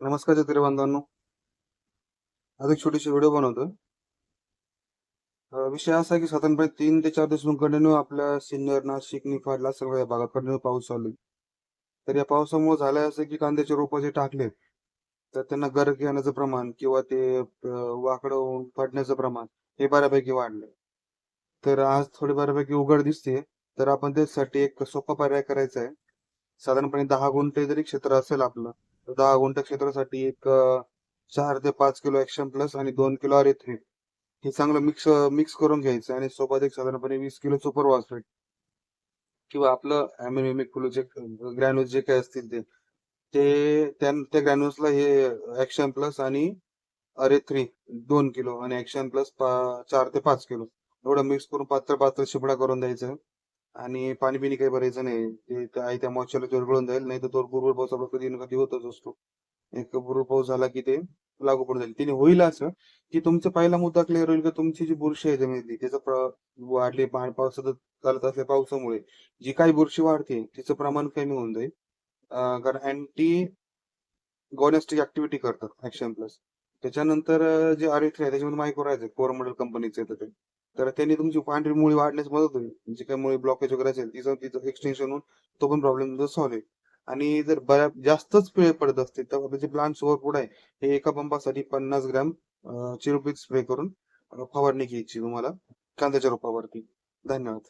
नमस्कार शेतकरी बांधवांनो आज एक छोटीशी व्हिडिओ बनवतो विषय असा आहे की साधारणपणे तीन ते चार दिवस कंटिन्यू आपल्या सिन्नर नाशिक निफाडला सगळ्या या भागात कंटिन्यू पाऊस चालू तर या पावसामुळे झालं असं की कांद्याचे रोपं जे टाकले तर त्यांना गर्क येण्याचं प्रमाण किंवा ते वाकडं पडण्याचं प्रमाण हे बऱ्यापैकी वाढलंय. तर आज थोडी बऱ्यापैकी उघड दिसते तर आपण त्यासाठी एक सोपा पर्याय करायचा आहे. साधारणपणे दहा गुंठे जरी क्षेत्र असेल आपलं दहा गुंठ क्षेत्रासाठी एक चार ते पाच किलो ऍक्शन प्लस आणि दोन किलो अरेथ्रिन हे चांगलं मिक्स मिक्स करून घ्यायचं आणि सोबत एक साधारणपणे वीस किलो सुपर फॉस्फेट किंवा आपलं ऍमिनोमी फुल जे ग्रॅन्युल्स जे काही असतील ते. ते त्या त्या ग्रॅन्युल्सला हे ऍक्शन प्लस आणि अरे थ्री दोन किलो आणि ऍक्शन प्लस चार ते पाच किलो. एवढं मिक्स करून पात्र पात्र शिपडा करून द्यायचं. आणि पाणी पिणी काही भरायचं नाही. ते त्या आहे त्या मॉइश्चरला विरघळून जाईल नाही तर तो पूर्व पाऊस आपला कधी ना कधी होतच असतो. एक पूर्व पाऊस झाला की ते लागू पडून जाईल. तिने होईल असं की तुमचा पहिला मुद्दा क्लिअर होईल की? तुमची जी बुरशी आहे जमिनीतली त्याचं वाढली पाणी पावसात चालत असल्या पावसामुळे जी काही बुरशी वाढते तिचं प्रमाण कमी होऊन जाईल. कारण अँटी गॉनेस्टिक ऍक्टिव्हिटी करतात ऍक्शन प्लस त्याच्यानंतर जे आरिथ्री आहे त्याच्यामध्ये मायक्रोरायझर कोरमंडल कंपनीचे येतं ते. तर त्यांनी तुमची पांढरी मुळी वाढण्यास मदत होईल. म्हणजे काही मुळी ब्लॉकेज वगैरे असेल तिचं तिचं एक्सटेन्शन होऊन तो पण प्रॉब्लेम तुमचा सॉल्व्ह होईल. आणि जर बऱ्या जास्तच पिळे पडत असतील तर आपले जे प्लांट सुवर पुढे आहे? हे एका पंपासाठी पन्नास ग्रॅम चिरोपिक स्प्रे करून फवारणी घ्यायची तुम्हाला. कांद्याच्या रोपावरती. धन्यवाद.